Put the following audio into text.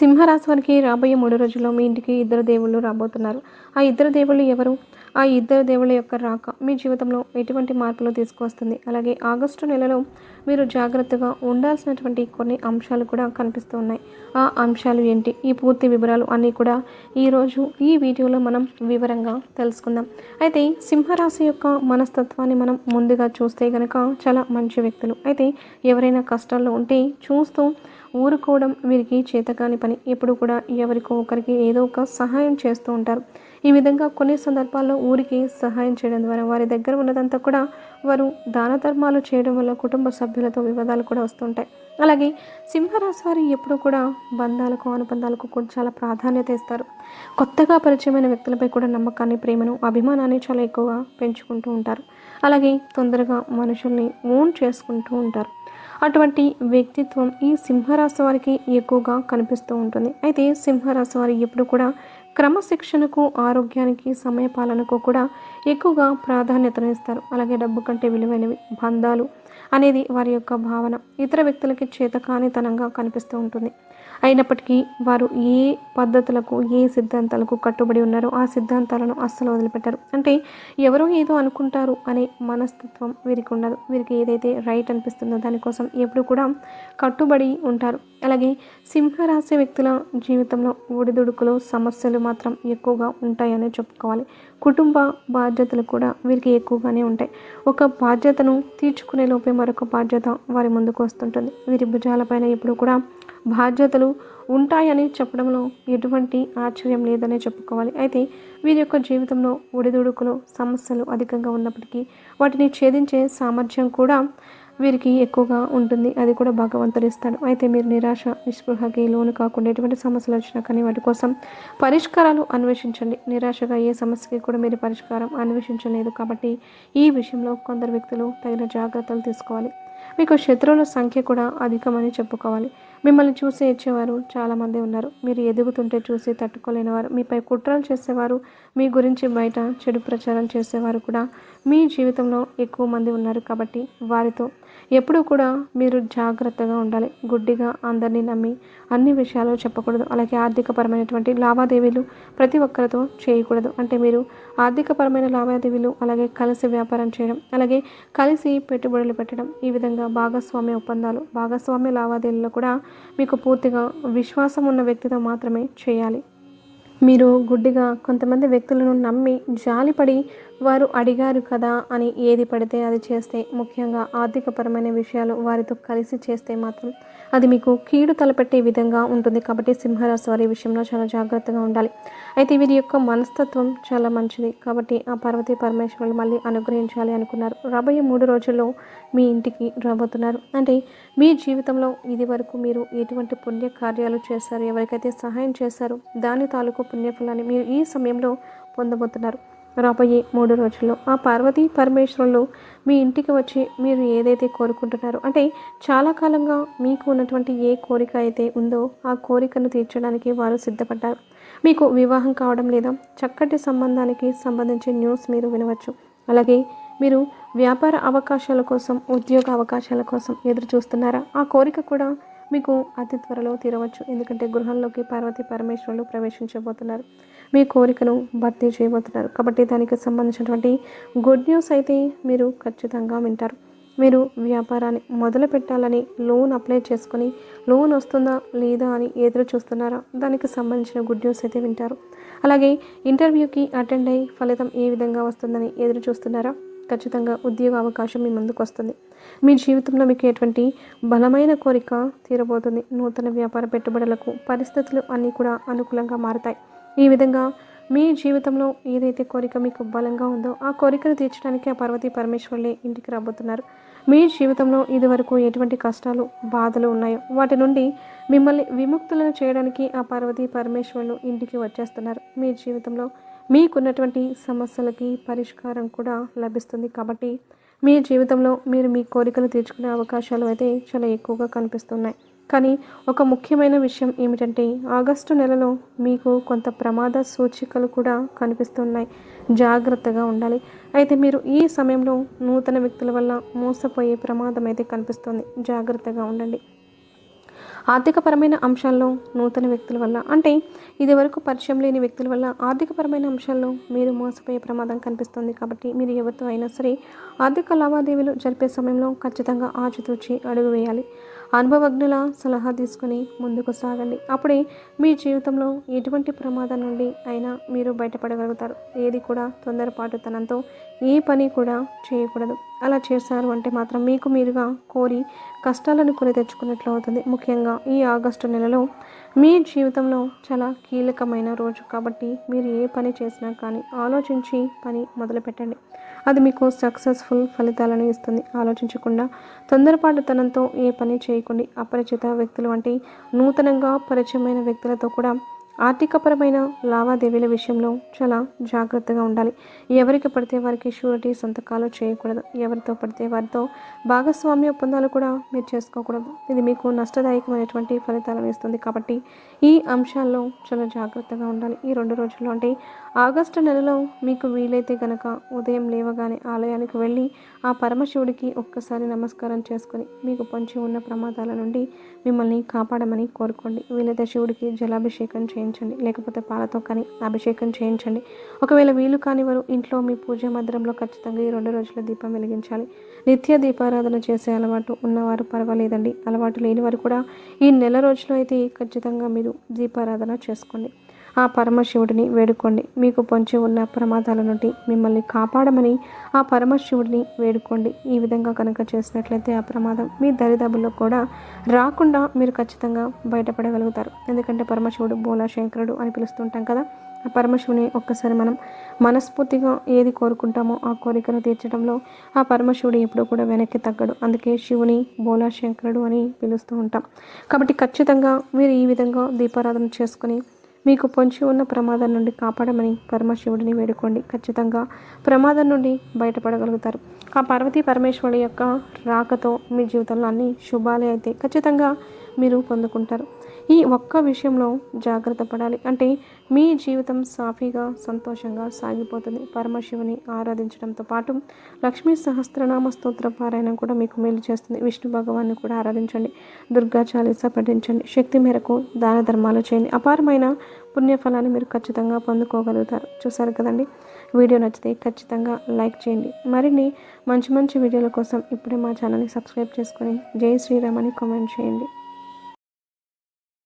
సింహరాశి వారికి రాబోయే మూడు రోజుల్లో మీ ఇంటికి ఇద్దరు దేవుళ్ళు రాబోతున్నారు. ఆ ఇద్దరు దేవుళ్ళు ఎవరు? ఆ ఇద్దరు దేవుళ్ళ యొక్క రాక మీ జీవితంలో ఎటువంటి మార్పులు తీసుకువస్తుంది? అలాగే ఆగస్టు నెలలో మీరు జాగ్రత్తగా ఉండాల్సినటువంటి కొన్ని అంశాలు కూడా కనిపిస్తూ ఉన్నాయి. ఆ అంశాలు ఏంటి? ఈ పూర్తి వివరాలు అన్నీ కూడా ఈరోజు ఈ వీడియోలో మనం వివరంగా తెలుసుకుందాం. అయితే సింహరాశి యొక్క మనస్తత్వాన్ని మనం ముందుగా చూస్తే కనుక చాలా మంచి వ్యక్తులు. అయితే ఎవరైనా కష్టాల్లో ఉంటే చూస్తూ ఊరుకోవడం వీరికి చేతకాని పని. ఎప్పుడు కూడా ఎవరికో ఒకరికి ఏదో ఒక సహాయం చేస్తూ ఉంటారు. ఈ విధంగా కొన్ని సందర్భాల్లో ఊరికి సహాయం చేయడం ద్వారా వారి దగ్గర ఉన్నదంతా కూడా వారు దాన ధర్మాలు చేయడం వల్ల కుటుంబ సభ్యులతో వివాదాలు కూడా వస్తుంటాయి. అలాగే సింహరాశి వారు ఎప్పుడు కూడా బంధాలకు అనుబంధాలకు కూడా చాలా ప్రాధాన్యత ఇస్తారు. కొత్తగా పరిచయమైన వ్యక్తులపై కూడా నమ్మకాన్ని ప్రేమను అభిమానాన్ని చాలా ఎక్కువగా పెంచుకుంటూ ఉంటారు. అలాగే తొందరగా మనుషుల్ని ఓన్ చేసుకుంటూ ఉంటారు. అటువంటి వ్యక్తిత్వం ఈ సింహరాశి వారికి ఎక్కువగా కనిపిస్తూ ఉంటుంది. అయితే సింహరాశి వారు ఎప్పుడు కూడా క్రమశిక్షణకు ఆరోగ్యానికి సమయపాలనకు కూడా ఎక్కువగా ప్రాధాన్యతను ఇస్తారు. అలాగే డబ్బు కంటే విలువైనవి బంధాలు అనేది వారి యొక్క భావన. ఇతర వ్యక్తులకి చేతకానితనంగా కనిపిస్తూ ఉంటుంది. అయినప్పటికీ వారు ఏ పద్ధతులకు ఏ సిద్ధాంతాలకు కట్టుబడి ఉన్నారో ఆ సిద్ధాంతాలను అస్సలు వదిలిపెట్టారు. అంటే ఎవరో ఏదో అనుకుంటారు అనే మనస్తత్వం వీరికి ఉండదు. వీరికి ఏదైతే రైట్ అనిపిస్తుందో దానికోసం ఎప్పుడు కూడా కట్టుబడి ఉంటారు. అలాగే సింహరాశి వ్యక్తుల జీవితంలో ఒడిదుడుకులు సమస్యలు మాత్రం ఎక్కువగా ఉంటాయని చెప్పుకోవాలి. కుటుంబ బాధ్యతలు కూడా వీరికి ఎక్కువగానే ఉంటాయి. ఒక బాధ్యతను తీర్చుకునే లోపే మరొక బాధ్యత వారి ముందుకు వస్తుంటుంది. వీరి భుజాలపైన ఎప్పుడు కూడా బాధ్యతలు ఉంటాయని చెప్పడంలో ఎటువంటి ఆశ్చర్యం లేదనే చెప్పుకోవాలి. అయితే వీరి యొక్క జీవితంలో ఒడిదుడుకులు సమస్యలు అధికంగా ఉన్నప్పటికీ వాటిని ఛేదించే సామర్థ్యం కూడా వీరికి ఎక్కువగా ఉంటుంది. అది కూడా భగవంతుడు ఇస్తాడు. అయితే మీరు నిరాశ నిస్పృహకి లోను కాకుండా ఎటువంటి సమస్యలు వచ్చినా కానీ వాటి కోసం పరిష్కారాలు అన్వేషించండి. నిరాశగా ఏ సమస్యకి కూడా మీరు పరిష్కారం అన్వేషించలేదు కాబట్టి ఈ విషయంలో కొందరు వ్యక్తులు తగిన జాగ్రత్తలు తీసుకోవాలి. మీకు శత్రువుల సంఖ్య కూడా అధికమని చెప్పుకోవాలి. మిమ్మల్ని చూసి ఏడ్చేవారు చాలామంది ఉన్నారు. మీరు ఎదుగుతుంటే చూసి తట్టుకోలేనివారు మీపై కుట్రలు చేసేవారు మీ గురించి బయట చెడు ప్రచారం చేసేవారు కూడా మీ జీవితంలో ఎక్కువ మంది ఉన్నారు కాబట్టి వారితో ఎప్పుడూ కూడా మీరు జాగ్రత్తగా ఉండాలి. గుడ్డిగా అందరినీ నమ్మి అన్ని విషయాలు చెప్పకూడదు. అలాగే ఆర్థికపరమైనటువంటి లావాదేవీలు ప్రతి ఒక్కరితో చేయకూడదు. అంటే మీరు ఆర్థికపరమైన లావాదేవీలు అలాగే కలిసి వ్యాపారం చేయడం అలాగే కలిసి పెట్టుబడులు పెట్టడం ఈ విధంగా భాగస్వామ్య ఒప్పందాలు భాగస్వామ్య లావాదేవీల్లో కూడా మీకు పూర్తిగా విశ్వాసం ఉన్న వ్యక్తితో మాత్రమే చేయాలి. మీరు గుడ్డిగా కొంతమంది వ్యక్తులను నమ్మి జాలిపడి వారు అడిగారు కదా అని ఏది పడితే అది చేస్తే ముఖ్యంగా ఆర్థికపరమైన విషయాలు వారితో కలిసి చేస్తే మాత్రం అది మీకు కీడు తలపెట్టే విధంగా ఉంటుంది కాబట్టి సింహరాశి వారి విషయంలో చాలా జాగ్రత్తగా ఉండాలి. అయితే వీరి యొక్క మనస్తత్వం చాలా మంచిది కాబట్టి ఆ పార్వతీ పరమేశ్వరులు మళ్ళీ అనుగ్రహించాలి అనుకున్నారు. రాబోయే మూడు రోజుల్లో మీ ఇంటికి రాబోతున్నారు. అంటే మీ జీవితంలో ఇది వరకు మీరు ఎటువంటి పుణ్య కార్యాలు చేశారు ఎవరికైతే సహాయం చేశారో దాని తాలూకు పుణ్యఫలాన్ని మీరు ఈ సమయంలో పొందబోతున్నారు. రాబోయే మూడు రోజుల్లో ఆ పార్వతీ పరమేశ్వరులు మీ ఇంటికి వచ్చి మీరు ఏదైతే కోరుకుంటున్నారో అంటే చాలా కాలంగా మీకు ఉన్నటువంటి ఏ కోరిక అయితే ఉందో ఆ కోరికను తీర్చడానికి వారు సిద్ధపడ్డారు. మీకు వివాహం కావడం లేదా చక్కటి సంబంధానికి సంబంధించి న్యూస్ మీరు వినవచ్చు. అలాగే మీరు వ్యాపార అవకాశాల కోసం ఉద్యోగ అవకాశాల కోసం ఎదురు చూస్తున్నారా ఆ కోరిక కూడా మీకు అతి త్వరలో తీరవచ్చు. ఎందుకంటే గృహంలోకి పార్వతి పరమేశ్వరులు ప్రవేశించబోతున్నారు. మీ కోరికను భర్తీ చేయబోతున్నారు. కాబట్టి దానికి సంబంధించినటువంటి గుడ్ న్యూస్ అయితే మీరు ఖచ్చితంగా వింటారు. మీరు వ్యాపారాన్ని మొదలు పెట్టాలని లోన్ అప్లై చేసుకొని లోన్ వస్తుందా లేదా అని ఎదురు చూస్తున్నారా? దానికి సంబంధించిన గుడ్ న్యూస్ అయితే వింటారు. అలాగే ఇంటర్వ్యూకి అటెండ్ అయ్యి ఫలితం ఏ విధంగా వస్తుందని ఎదురు చూస్తున్నారా? ఖచ్చితంగా ఉద్యోగ అవకాశం మీ ముందుకు వస్తుంది. మీ జీవితంలో మీకు ఎటువంటి బలమైన కోరిక తీరబోతుంది. నూతన వ్యాపార పెట్టుబడులకు పరిస్థితులు అన్నీ కూడా అనుకూలంగా మారుతాయి. ఈ విధంగా మీ జీవితంలో ఏదైతే కోరిక మీకు బలంగా ఉందో ఆ కోరికను తీర్చడానికి ఆ పార్వతీ పరమేశ్వరులే ఇంటికి రాబోతున్నారు. మీ జీవితంలో ఇదివరకు ఎటువంటి కష్టాలు బాధలు ఉన్నాయో వాటి నుండి మిమ్మల్ని విముక్తులను చేయడానికి ఆ పార్వతీ పరమేశ్వరులు ఇంటికి వచ్చేస్తున్నారు. మీ జీవితంలో మీకున్నటువంటి సమస్యలకి పరిష్కారం కూడా లభిస్తుంది కాబట్టి మీ జీవితంలో మీరు మీ కోరికలు తీర్చుకునే అవకాశాలు అయితే చాలా ఎక్కువగా కనిపిస్తున్నాయి. కానీ ఒక ముఖ్యమైన విషయం ఏమిటంటే ఆగస్టు నెలలో మీకు కొంత ప్రమాద సూచికలు కూడా కనిపిస్తున్నాయి. జాగ్రత్తగా ఉండాలి. అయితే మీరు ఈ సమయంలో నూతన వ్యక్తుల వల్ల మోసపోయే ప్రమాదం అయితే కనిపిస్తుంది. జాగ్రత్తగా ఉండండి. ఆర్థికపరమైన అంశాల్లో నూతన వ్యక్తుల వల్ల అంటే ఇదివరకు పరిచయం లేని వ్యక్తుల వల్ల ఆర్థికపరమైన అంశాల్లో మీరు మోసపోయే ప్రమాదం కనిపిస్తుంది. కాబట్టి మీరు ఎవరితో అయినా సరే ఆర్థిక లావాదేవీలు జరిపే సమయంలో ఖచ్చితంగా ఆచితూచి అడుగు వేయాలి. అనుభవజ్ఞుల సలహా తీసుకుని ముందుకు సాగండి. అప్పుడే మీ జీవితంలో ఎటువంటి ప్రమాదం నుండి అయినా మీరు బయటపడగలుగుతారు. ఏది కూడా తొందరపాటుతనంతో ఏ పని కూడా చేయకూడదు. అలా చేశారు అంటే మాత్రం మీకు మీరుగా కోరి కష్టాలను కొని తెచ్చుకున్నట్లు అవుతుంది. ముఖ్యంగా ఈ ఆగస్టు నెలలో మీ జీవితంలో చాలా కీలకమైన రోజు కాబట్టి మీరు ఏ పని చేసినా కానీ ఆలోచించి పని మొదలుపెట్టండి. అది మీకు సక్సెస్ఫుల్ ఫలితాలను ఇస్తుంది. ఆలోచించకుండా తొందరపాటుతనంతో ఏ పని చేయకండి అపరిచిత వ్యక్తులు వంటి నూతనంగా పరిచయమైన వ్యక్తులతో కూడా ఆర్థికపరమైన లావాదేవీల విషయంలో చాలా జాగ్రత్తగా ఉండాలి. ఎవరికి పడితే వారికి షూరిటీ సంతకాలు చేయకూడదు. ఎవరితో పడితే వారితో భాగస్వామ్య ఒప్పందాలు కూడా మీరు చేసుకోకూడదు. ఇది మీకు నష్టదాయకమైనటువంటి ఫలితాలను ఇస్తుంది కాబట్టి ఈ అంశాల్లో చాలా జాగ్రత్తగా ఉండాలి. ఈ రెండు రోజుల్లో అంటే ఆగస్టు నెలలో మీకు వీలైతే గనక ఉదయం లేవగానే ఆలయానికి వెళ్ళి ఆ పరమశివుడికి ఒక్కసారి నమస్కారం చేసుకొని మీకు పొంచి ఉన్న ప్రమాదాల నుండి మిమ్మల్ని కాపాడమని కోరుకోండి. వీలైతే శివుడికి జలాభిషేకం చేయండి. చేయించండి. లేకపోతే పాలతో కానీ అభిషేకం చేయించండి. ఒకవేళ వీలు కాని వారు ఇంట్లో మీ పూజ మందిరంలో ఖచ్చితంగా ఈ రెండు రోజుల దీపం వెలిగించాలి. నిత్య దీపారాధన చేసే అలవాటు ఉన్నవారు పర్వాలేదండి. అలవాటు లేని వారు కూడా ఈ నెల రోజులు అయితే ఖచ్చితంగా మీరు దీపారాధన చేసుకోండి. ఆ పరమశివుడిని వేడుకోండి. మీకు పొంచి ఉన్న ప్రమాదాల నుండి మిమ్మల్ని కాపాడమని ఆ పరమశివుడిని వేడుకోండి. ఈ విధంగా కనుక చేసినట్లయితే ఆ ప్రమాదం మీ దరిదాపుల్లో కూడా రాకుండా మీరు ఖచ్చితంగా బయటపడగలుగుతారు. ఎందుకంటే పరమశివుడు బోలా శంకరుడు అని పిలుస్తుంటాం కదా. ఆ పరమశివుని ఒక్కసారి మనం మనస్ఫూర్తిగా ఏది కోరుకుంటామో ఆ కోరికను తీర్చడంలో ఆ పరమశివుడు ఎప్పుడూ కూడా వెనక్కి తగ్గడు. అందుకే శివుని బోలా శంకరుడు అని పిలుస్తూ ఉంటాం. కాబట్టి ఖచ్చితంగా మీరు ఈ విధంగా దీపారాధన చేసుకుని మీకు పొంచి ఉన్న ప్రమాదం నుండి కాపాడమని పరమశివుడిని వేడుకోండి. ఖచ్చితంగా ప్రమాదం నుండి బయటపడగలుగుతారు. ఆ పార్వతీ పరమేశ్వరుడి యొక్క రాకతో మీ జీవితంలో అన్ని శుభాలే అయితే ఖచ్చితంగా మీరు పొందుకుంటారు. ఈ ఒక్క విషయంలో జాగ్రత్త పడాలి. అంటే మీ జీవితం సాఫీగా సంతోషంగా సాగిపోతుంది. పరమశివుని ఆరాధించడంతో పాటు లక్ష్మీ సహస్రనామ స్తోత్ర పారాయణం కూడా మీకు మేలు చేస్తుంది. విష్ణు భగవాన్ని కూడా ఆరాధించండి. దుర్గా చాలీస పఠించండి. శక్తి మేరకు దాన ధర్మాలు చేయండి. అపారమైన పుణ్యఫలాన్ని మీరు ఖచ్చితంగా పొందుకోగలుగుతారు. చూసారు కదండి? వీడియో నచ్చితే ఖచ్చితంగా లైక్ చేయండి. మరిన్ని మంచి మంచి వీడియోల కోసం ఇప్పుడే మా ఛానల్ని సబ్స్క్రైబ్ చేసుకొని జై శ్రీరామ్ అని కామెంట్ చేయండి.